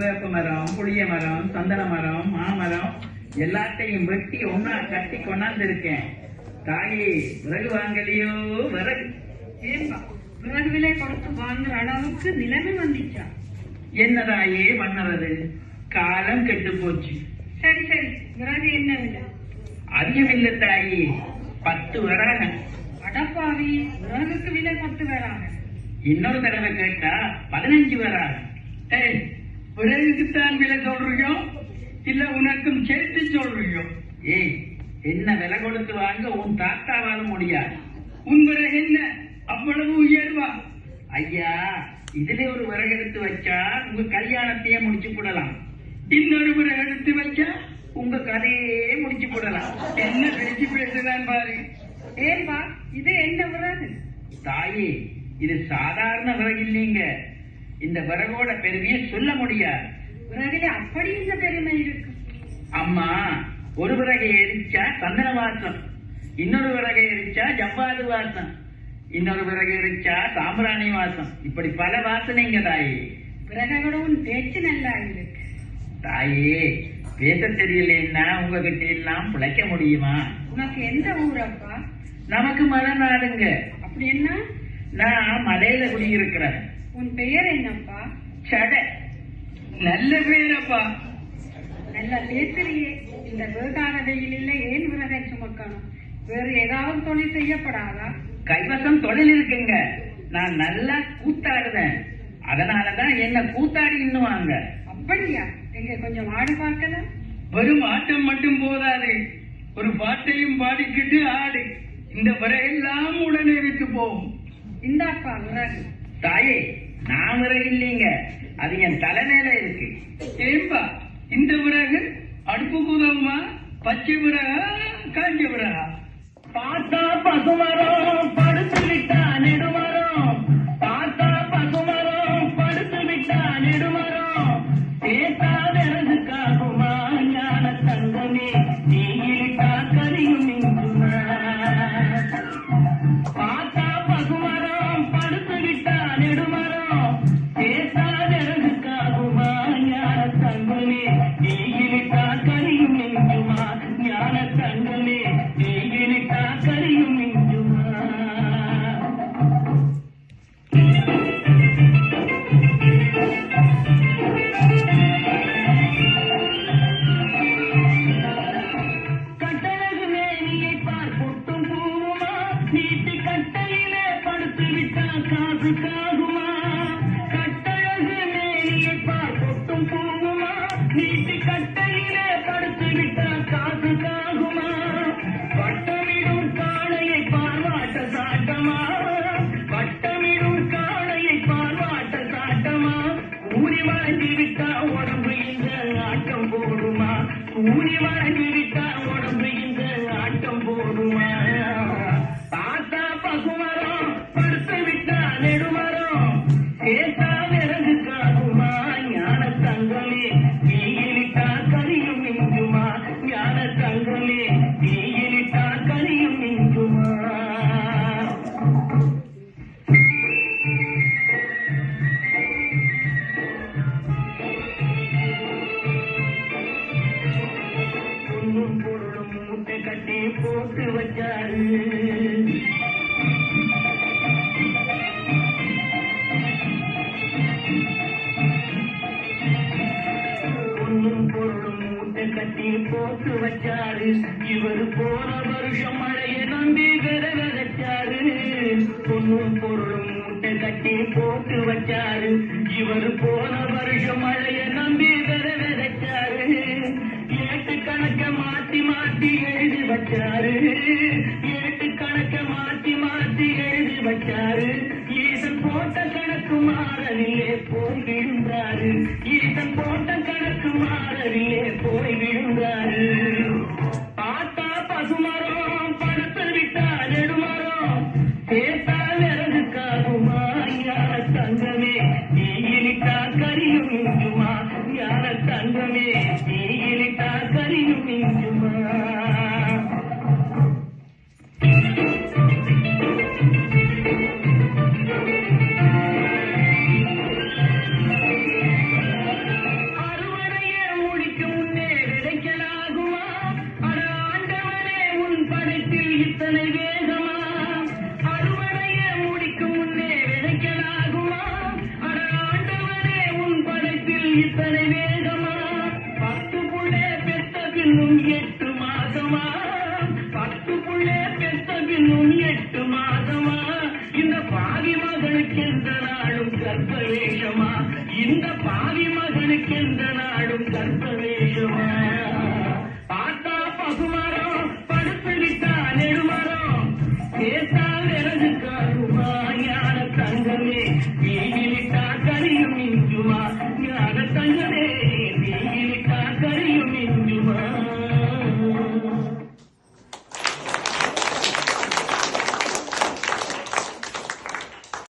வேப்ப மரம் புளிய மரம் சந்தன மரம் மாமரம் எல்லாத்தையும் வெட்டி ஒன்னா கட்டி கொண்டாந்து இருக்கேன் தாயே விறகு வாங்கலையோ? விறகு. ஏன்பா விறகு விலை கொடுத்து வாங்குற அளவுக்கு நிலைமை வந்துச்சா? என்ன தாயே பண்ணுறது? காலம் கெட்டு போச்சு சரி சரி. விறகு என்ன விலை? அதிகமில்லை தாயே. பத்து வராக அடப்பாவி விறகுக்கு விலை பத்து வராங்க இன்னொரு தடவை கேட்டா பதினஞ்சு வராக ஏய் விறகுக்குத்தான் விலை சொல்றியோ இல்ல உனக்கும் சேர்த்து சொல்றியோ ஏய் என்ன விலை கொடுத்து வாங்க உன் தாத்தாவால முடியாது. உன் விறகு என்ன? அவ்வளவு உயர்வா? ஐயா இதுல ஒரு விறகு எடுத்து வச்சா உங்க கல்யாணத்தையே முடிச்சு போடலாம். இன்னொரு விறகு எடுத்து வச்சா உங்க கதையே முடிச்சு போடலாம். என்ன பேச்சு பேசுறான் பாரு. ஏன்பா இது என்ன விறகு? தாயே இது சாதாரண விறகு இல்லைங்க. இந்த விறகோட பெருமையை சொல்ல முடியாது. விறகுல அப்படி இந்த பெருமை இருக்கு. அம்மா ஒரு விறகை எரிச்சா சந்தன வாசம். இன்னொரு விறகை எரிச்சா ஜவ்வாது வாசம். இன்னொரு விறகு எரிச்சா சாம்பிராணி வாசம். இப்படி பல வாசனைங்க தாயே. விறகோட உன் பேச்சு நல்லா இருக்கு. தாயே பேச தெரியலன்னா உங்ககிட்ட எல்லாம் பிழைக்க முடியுமா? உனக்கு எந்த ஊரப்பா நமக்கு மலை நாடுங்க அப்படி என்ன? நான் மலையில குடியிருக்கிறேன். உன் பெயர் என்னப்பா? சடை. நல்ல பேரப்பா. நல்லா பேசுறியே. இந்த வேகாத வெயிலில் ஏன் விறகை சுமக்கணும்? வேறு ஏதாவது தொழில் செய்யப்படாதா? கைவசம் தொழில் இருக்குங்க. நான் நல்லா கூத்தாடுவேன். அதனாலதான் என்ன கூத்தாடி இன்னுவாங்க. அப்படியா? எங்க கொஞ்சம் ஆடு பார்க்கலாம் வெறும் ஆட்டம் மட்டும் போதாது. ஒரு பாட்டையும் பாடிக்கிட்டு ஆடு. இந்த விறகெல்லாம் உடனே விட்டு போகும் இந்தாப்பா விறகு. தாயே நான் விறகு இல்லைங்க. அது என் தலைமையில இருக்கு. ஏம்பா இந்த விறகு? அடுப்புக்கு உதவுமா பச்சை விறகா காஞ்ச விறகா? பார்த்தா பசுமரம். தங்கமே நீயிட்டா கரியும் மிஞ்சுமா கட்டழகு மேனியை பார் பொட்டும் பூவுமா? நீட்டி கட்டையிலே படுத்து விட்டா காசு காகுமா கட்டழகு மேனியை பார் பொட்டும் பூவுமா? நீட்டி இவர் போன வருஷம் மழைய நம்பி வித பொண்ணும் பொருளும் மூட்டை கட்டி போட்டு வச்சாரு. இவர் போன வருஷம் மழைய நம்பி வித ஏட்டு கணக்க மாத்தி மாத்தி எழுதி வச்சாரு. ஏட்டு கணக்க மாத்தி மாத்தி எழுதி வச்சாரு. ஈசன் போட்ட கணக்கு மாறவில்லை போய் இத்தனை வேகமா? பத்து புள்ளே பெத்த பின்னும் எட்டு மாசமா பத்து புள்ளே பெத்த பின்னும் ಮನೆ